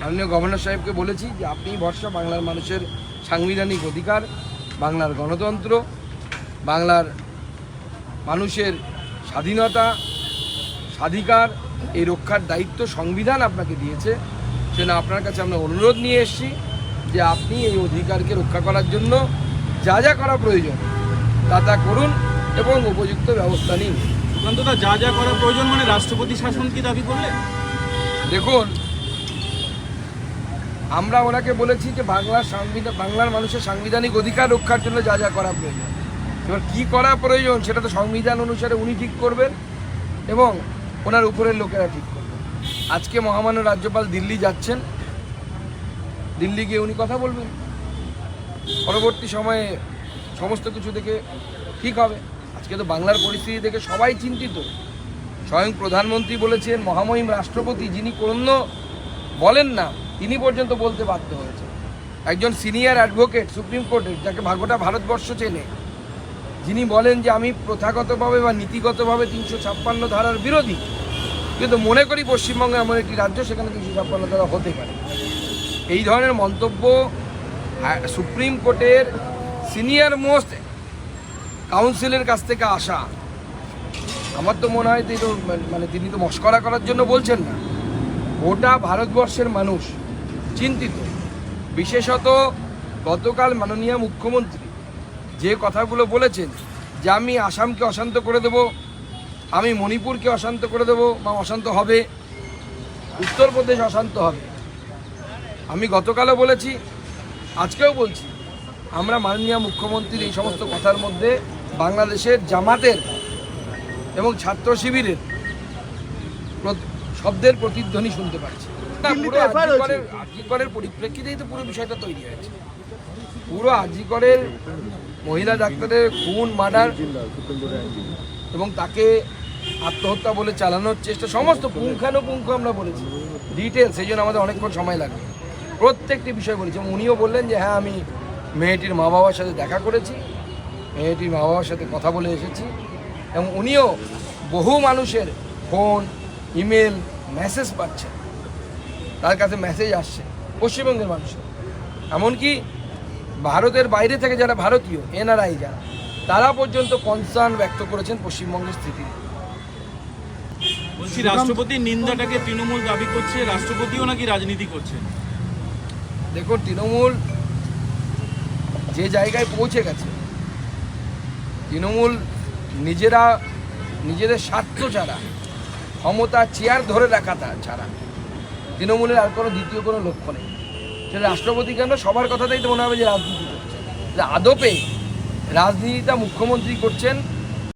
মাননীয় গভর্নর সাহেবকে বলেছি যে আপনি ভরসা বাংলার মানুষের সাংবিধানিক অধিকার বাংলার গণতন্ত্র বাংলার মানুষের স্বাধীনতা স্বাধিকার এই রক্ষার দায়িত্ব সংবিধান আপনাকে দিয়েছে। সেজন্য আপনার কাছে আমরা অনুরোধ নিয়ে এসেছি যে আপনি এই অধিকারকে রক্ষা করার জন্য যা যা করা প্রয়োজন তা তা করুন এবং উপযুক্ত ব্যবস্থা নিন। সুকান্তদা যা যা করা প্রয়োজন মানে রাষ্ট্রপতি শাসন কি দাবি করলেন? দেখুন আমরা ওনাকে বলেছি যে বাংলার সাংবিধান বাংলার মানুষের সাংবিধানিক অধিকার রক্ষার জন্য যা যা করা প্রয়োজন। এবার কী করা প্রয়োজন সেটা তো সংবিধান অনুসারে উনি ঠিক করবেন এবং ওনার উপরের লোকেরা ঠিক করবেন। আজকে মহামান্য রাজ্যপাল দিল্লি যাচ্ছেন। দিল্লি গিয়ে উনি কথা বলবেন। পরবর্তী সময়ে সমস্ত কিছু দেখে ঠিক হবে। আজকে তো বাংলার পরিস্থিতি দেখে সবাই চিন্তিত। স্বয়ং প্রধানমন্ত্রী বলেছেন, মহামহিম রাষ্ট্রপতি যিনি কোনো বলেন না তিনি পর্যন্ত বলতে বাধ্য হয়েছে একজন সিনিয়র অ্যাডভোকেট, সুপ্রিম কোর্টের যাকে ভাগোটা ভারতবর্ষ চেনে, যিনি বলেন যে আমি প্রথাগতভাবে বা নীতিগতভাবে তিনশো ছাপ্পান্ন ধারার বিরোধী। কিন্তু মনে করি পশ্চিমবঙ্গে এমন একটি রাজ্য, সেখানে তিনশো ছাপ্পান্ন ধারা হতে পারে। এই ধরনের মন্তব্য সুপ্রিম কোর্টের সিনিয়র মোস্ট কাউন্সিলের কাছ থেকে আসা। আমার তো মনে হয় তিনি তো মানে তিনি তো মস্করা করার জন্য বলছেন না। গোটা ভারতবর্ষের মানুষ চিন্তিত। বিশেষত গতকাল মাননীয় মুখ্যমন্ত্রী যে কথাগুলো বলেছেন যে আমি আসামকে অশান্ত করে দেব, আমি মণিপুরকে অশান্ত করে দেব বা অশান্ত হবে, উত্তরপ্রদেশ অশান্ত হবে। আমি গতকালও বলেছি, আজকেও বলছি, আমরা মাননীয় মুখ্যমন্ত্রীর এই সমস্ত কথার মধ্যে বাংলাদেশের জামাতের এবং ছাত্র শিবিরের শব্দের প্রতিধ্বনি শুনতে পাচ্ছি। আরজিকরের পরিপ্রেক্ষিতেই তো পুরো বিষয়টা তৈরি হয়েছে। পুরো আরজিকরের মহিলা ডাক্তারের খুন মার্ডার এবং তাকে আত্মহত্যা বলে চালানোর চেষ্টা সমস্ত পুঙ্খানুপুঙ্খ আমরা বলেছি। ডিটেলস সেই জন্য আমাদের অনেকক্ষণ সময় লাগবে। প্রত্যেকটি বিষয় বলেছি। এবং উনিও বললেন যে হ্যাঁ আমি মেয়েটির মা বাবার সাথে দেখা করেছি মেয়েটির মা বাবার সাথে কথা বলে এসেছি। এবং উনিও বহু মানুষের ফোন ইমেল মেসেজ পাচ্ছে। তার কাছে মেসেজ আসছে পশ্চিমবঙ্গের মানুষের। এমনকি ভারতের বাইরে থেকে যারা ভারতীয় এনআরআই যারা তারা পর্যন্ত কনসার্ন ব্যক্ত করেছেন পশ্চিমবঙ্গের স্থিতি। বলছি রাষ্ট্রপতির নিন্দাটাকে তৃণমূল দাবি করছে রাষ্ট্রপতিও নাকি রাজনীতি করছে দেখুন তৃণমূল যে জায়গায় পৌঁছে গেছে তৃণমূল নিজেরা নিজেদের স্বার্থ ছাড়া ক্ষমতা, চেয়ার ধরে রাখা ছাড়া। তৃণমূলের আর কোনো দ্বিতীয় কোনো লক্ষ্য নেই। সেটা রাষ্ট্রপতি কেন? সবার কথাতেই তো মনে হবে যে রাজনীতি করছে। আদপে রাজনীতিটা মুখ্যমন্ত্রী করছেন